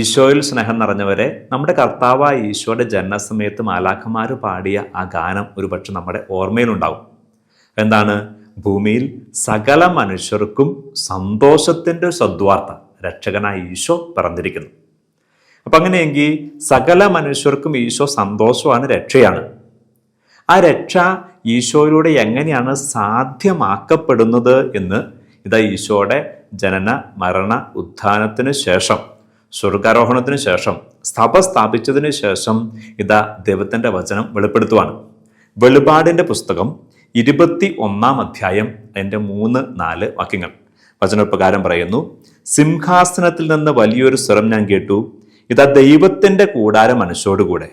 ഈശോയിൽ സ്നേഹം നിറഞ്ഞവരെ നമ്മുടെ കർത്താവായ ഈശോയുടെ ജനനസമയത്ത് മാലാഖമാർ പാടിയ ആ ഗാനം ഒരുപക്ഷെ നമ്മുടെ ഓർമ്മയിലുണ്ടാവും. എന്താണ്? ഭൂമിയിൽ സകല മനുഷ്യർക്കും സന്തോഷത്തിന്റെ സദ്വാർത്ത രക്ഷകനായ ഈശോ പിറന്നിരിക്കുന്നു. അപ്പം അങ്ങനെയെങ്കിൽ സകല മനുഷ്യർക്കും ഈശോ സന്തോഷമാണ് രക്ഷയാണ്. ആ രക്ഷ ഈശോയിലൂടെ എങ്ങനെയാണ് സാധ്യമാക്കപ്പെടുന്നത് എന്ന് ഇതാ ഈശോയുടെ ജനന മരണ ഉത്ഥാനത്തിന് ശേഷം സ്വർഗാരോഹണത്തിന് ശേഷം സ്ഥാപ സ്ഥാപിച്ചതിന് ശേഷം ഇതാ ദൈവത്തിന്റെ വചനം വെളിപ്പെടുത്തുവാണ്. വെളിപാടിന്റെ പുസ്തകം ഇരുപത്തി ഒന്നാം അധ്യായം അതിന്റെ മൂന്ന് നാല് വാക്യങ്ങൾ. വചനപ്രകാരം പറയുന്നു സിംഹാസനത്തിൽ നിന്ന് വലിയൊരു സ്വരം ഞാൻ കേട്ടു. ഇതാ ദൈവത്തിന്റെ കൂടാര മനുഷ്യരോടുകൂടെ.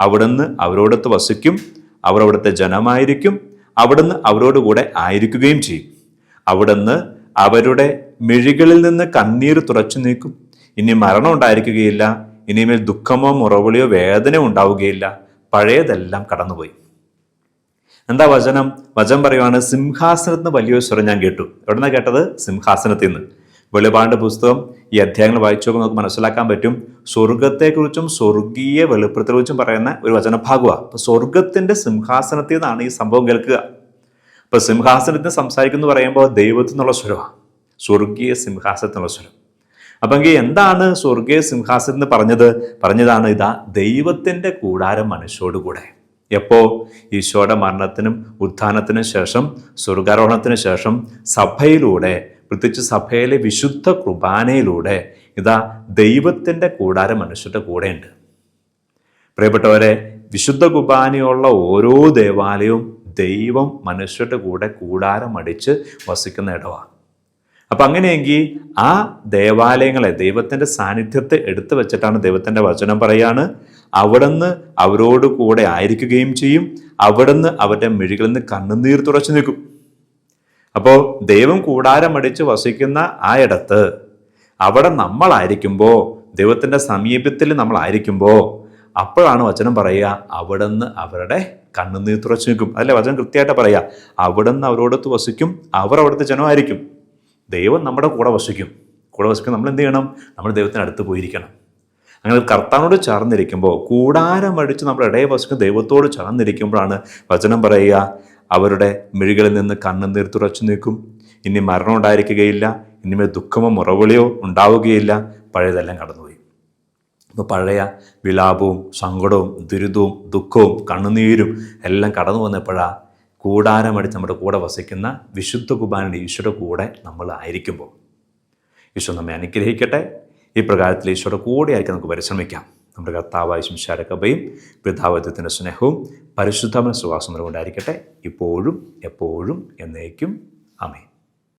അവിടുന്ന് അവരോടത്ത് വസിക്കും അവർ അവിടുത്തെ ജനമായിരിക്കും അവിടുന്ന് അവരോടുകൂടെ ആയിരിക്കുകയും ചെയ്യും. അവിടുന്ന് അവരുടെ മിഴികളിൽ നിന്ന് കണ്ണീർ തുറച്ചു നീക്കും. ഇനി മരണം ഉണ്ടായിരിക്കുകയില്ല. ഇനിമേൽ ദുഃഖമോ മുറവിളിയോ വേദനയോ ഉണ്ടാവുകയില്ല. പഴയതെല്ലാം കടന്നുപോയി. എന്താ വചനം? വചനം പറയുവാണ് സിംഹാസനത്തിന് വലിയൊരു സ്വരം ഞാൻ കേട്ടു. എവിടുന്ന കേട്ടത്? സിംഹാസനത്തിൽ നിന്ന് വെളിപാടിന്റെ പുസ്തകം ഈ അധ്യായങ്ങൾ വായിച്ചു നോക്കുമ്പോൾ നമുക്ക് മനസ്സിലാക്കാൻ പറ്റും. സ്വർഗത്തെക്കുറിച്ചും സ്വർഗീയ വെളിപ്പെടുത്തലെക്കുറിച്ചും പറയുന്ന ഒരു വചനഭാഗമാണ് അപ്പൊ സ്വർഗത്തിന്റെ സിംഹാസനത്തിൽ നിന്നാണ് ഈ സംഭവം കേൾക്കുക. അപ്പൊ സിംഹാസനത്തിന് സംസാരിക്കുന്നു പറയുമ്പോൾ ദൈവത്തിൽ നിന്നുള്ള സ്വരമാണ് സ്വർഗീയ സിംഹാസനത്തിനുള്ള സ്വരം. അപ്പൊ എന്താണ് സ്വർഗീയ സിംഹാസനം എന്ന് പറഞ്ഞത്? പറഞ്ഞതാണ് ഇതാ ദൈവത്തിന്റെ കൂടാരം മനുഷ്യരോട് കൂടെ. എപ്പോ? ഈശോയുടെ മരണത്തിനും ഉത്ഥാനത്തിനും ശേഷം സ്വർഗാരോഹണത്തിന് ശേഷം സഭയിലൂടെ പ്രത്യേകിച്ച് സഭയിലെ വിശുദ്ധ കുർബാനയിലൂടെ ഇതാ ദൈവത്തിന്റെ കൂടാരം മനുഷ്യരുടെ കൂടെയുണ്ട്. പ്രിയപ്പെട്ടവരെ വിശുദ്ധ കുർബാനയുള്ള ഓരോ ദേവാലയവും ദൈവം മനുഷ്യരുടെ കൂടെ കൂടാരം അടിച്ച് വസിക്കുന്ന ഇടമാണ് അപ്പം അങ്ങനെയെങ്കിൽ ആ ദേവാലയങ്ങളെ ദൈവത്തിന്റെ സാന്നിധ്യത്തെ എടുത്തു വെച്ചിട്ടാണ് ദൈവത്തിന്റെ വചനം പറയാണ്. അവിടുന്ന് അവരോട് കൂടെ ആയിരിക്കുകയും ചെയ്യും. അവിടുന്ന് അവരുടെ മിഴികളിൽ നിന്ന് കണ്ണുനീർ തുറച്ചു നിൽക്കും. അപ്പോൾ ദൈവം കൂടാരമടിച്ച് വസിക്കുന്ന ആ ഇടത്ത് അവിടെ നമ്മളായിരിക്കുമ്പോൾ ദൈവത്തിന്റെ സമീപത്തിൽ നമ്മളായിരിക്കുമ്പോൾ അപ്പോഴാണ് വചനം പറയുക അവിടുന്ന് അവരുടെ കണ്ണുനീർ തുറച്ചു നിൽക്കും. അതല്ലേ വചനം കൃത്യമായിട്ട് പറയുക? അവിടുന്ന് അവരോടൊത്ത് വസിക്കും അവർ അവിടുത്തെ ജനമായിരിക്കും. ദൈവം നമ്മുടെ കൂടെ വസിക്കും. കൂടെ വസിക്കും നമ്മൾ എന്ത് ചെയ്യണം? നമ്മൾ ദൈവത്തിനടുത്ത് പോയിരിക്കണം. അങ്ങനെ കർത്താവിനോട് ചേർന്നിരിക്കുമ്പോൾ കൂടാരമടിച്ച് നമ്മുടെ ഇടയെ വസിക്കും ദൈവത്തോട് ചേർന്നിരിക്കുമ്പോഴാണ് വചനം പറയുക അവരുടെ മിഴികളിൽ നിന്ന് കണ്ണുനീർ തുറച്ചു നീക്കും. ഇനി മരണം ഉണ്ടായിരിക്കുകയില്ല. ഇനിമേൽ ദുഃഖമോ മുറവിളിയോ ഉണ്ടാവുകയില്ല. പഴയതെല്ലാം കടന്നുപോയി. അപ്പോൾ പഴയ വിലാപവും സങ്കടവും ദുരിതവും ദുഃഖവും കണ്ണുനീരും എല്ലാം കടന്നു വന്നപ്പോഴാണ് കൂടാരമടിച്ച് നമ്മുടെ കൂടെ വസിക്കുന്ന വിശുദ്ധ കുബാനയുടെ ഈശോയുടെ കൂടെ നമ്മൾ ആയിരിക്കുമ്പോൾ ഈശോ നമ്മെ അനുഗ്രഹിക്കട്ടെ. ഈ പ്രകാരത്തിൽ ഈശോയുടെ കൂടെ ആയിരിക്കും നമുക്ക് പരിശ്രമിക്കാം. നമ്മുടെ കർത്താവായ ശംശാരക്കബയും പിതാവത്വത്തിന്റെ സ്നേഹവും പരിശുദ്ധമായ സുവാസം ഉണ്ടായിരിക്കട്ടെ ഇപ്പോഴും എപ്പോഴും എന്നേക്കും. അമേ